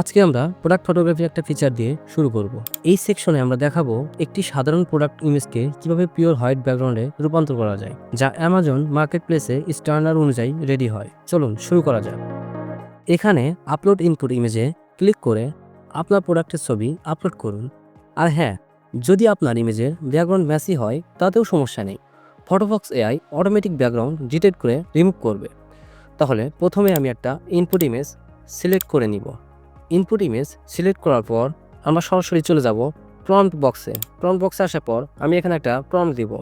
আজকে আমরা product photography একটা ফিচার দিয়ে শুরু করব। এই সেকশনে আমরা দেখাবো একটি সাধারণ প্রোডাক্ট ইমেজকে কীভাবে পিওর হোয়াইট ব্যাকগ্রাউন্ডে রূপান্তর করা যায়, যা অ্যামাজন মার্কেট প্লেসে স্ট্যান্ডার্ড অনুযায়ী রেডি হয়। চলুন শুরু করা যাক। এখানে আপলোড ইনপুট ইমেজে ক্লিক করে আপনার প্রোডাক্টের ছবি আপলোড করুন। আর হ্যাঁ যদি আপনার ইমেজের ব্যাকগ্রাউন্ড ম্যাসি হয়, তাতেও সমস্যা নেই। Photobox AI automatic background detect করে রিমুভ করবে। তাহলে প্রথমে আমি একটা ইনপুট ইমেজ সিলেক্ট করে নিব। ইনপুট ইমেজ সিলেক্ট করার পর আমরা সরাসরি চলে যাব প্রম্পট বক্সে প্রম্পট বক্সে আসার পর আমি এখানে একটা প্রম্পট দিব।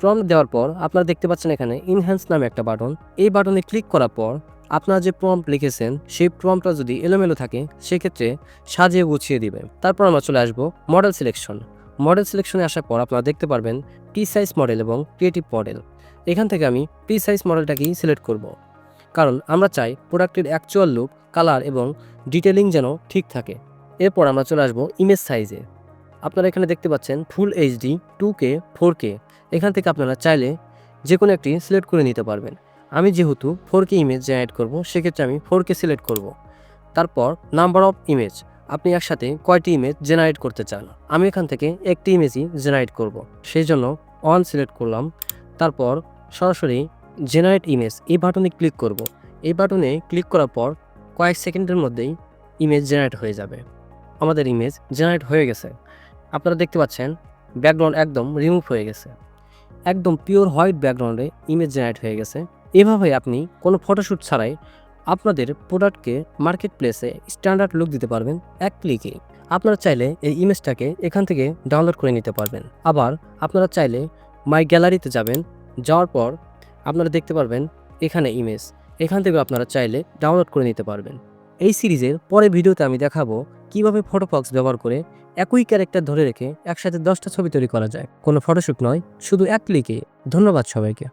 প্রম্পট দেওয়ার পর আপনারা দেখতে পাচ্ছেন এখানে ইনহ্যান্স নামে একটা বাটন এই বাটনে ক্লিক করার পর আপনারা যে প্রম্পট লিখেছেন, সেই প্রম্পটটা যদি এলোমেলো থাকে, সেক্ষেত্রে সাজিয়ে গুছিয়ে দিবে। তারপর আমরা চলে আসব মডেল সিলেকশন মডেল সিলেকশনে আসার পর আপনারা দেখতে পারবেন পি সাইজ মডেল এবং ক্রিয়েটিভ মডেল এখান থেকে আমি পি সাইজ মডেলটাকেই সিলেক্ট করব। কারণ আমরা চাই প্রোডাক্টের অ্যাকচুয়াল লুক কালার এবং ডিটেলিং যেন ঠিক থাকে। এরপর আমরা চলে আসব ইমেজ সাইজে আপনারা এখানে দেখতে পাচ্ছেন full HD two K four K এখান থেকে আপনারা চাইলে যে কোনো একটি সিলেক্ট করে নিতে পারবেন। আমি যেহেতু ফোর কে ইমেজ জেনারেট করব, সেক্ষেত্রে আমি ফোর কে সিলেক্ট করব। তারপর নাম্বার অফ ইমেজ আপনি একসাথে কয়টি ইমেজ জেনারেট করতে চান? আমি এখান থেকে একটি ইমেজই জেনারেট করব। সেই জন্য অন সিলেক্ট করলাম। তারপর সরাসরি জেনারেট ইমেজ এই বাটনে ক্লিক করব। এই বাটনে ক্লিক করার পর কয়েক সেকেন্ডের মধ্যেই ইমেজ জেনারেট হয়ে যাবে। আমাদের ইমেজ জেনারেট হয়ে গেছে। আপনারা দেখতে পাচ্ছেন ব্যাকগ্রাউন্ড একদম রিমুভ হয়ে গেছে। একদম পিওর হোয়াইট ব্যাকগ্রাউন্ডে ইমেজ জেনারেট হয়ে গেছে। এভাবে আপনি কোনো ফটোশ্যুট ছাড়াই আপনাদের প্রোডাক্টকে মার্কেট প্লেসে স্ট্যান্ডার্ড লুক দিতে পারবেন এক ক্লিকে আপনারা চাইলে এই ইমেজটাকে এখান থেকে ডাউনলোড করে নিতে পারবেন। আবার আপনারা চাইলে মাই গ্যালারিতে যাবেন, যাওয়ার পর আপনারা দেখতে পারবেন এখানে ইমেজ এখান থেকে আপনারা চাইলে ডাউনলোড করে নিতে পারবেন। এই সিরিজের পরের ভিডিওতে আমি দেখাবো কীভাবে ফটোফক্স ব্যবহার করে একই ক্যারেক্টার ধরে রেখে একসাথে দশটা ছবি তৈরি করা যায়। কোনো ফটোশ্যুট নয়, শুধু এক ক্লিকে। ধন্যবাদ সবাইকে।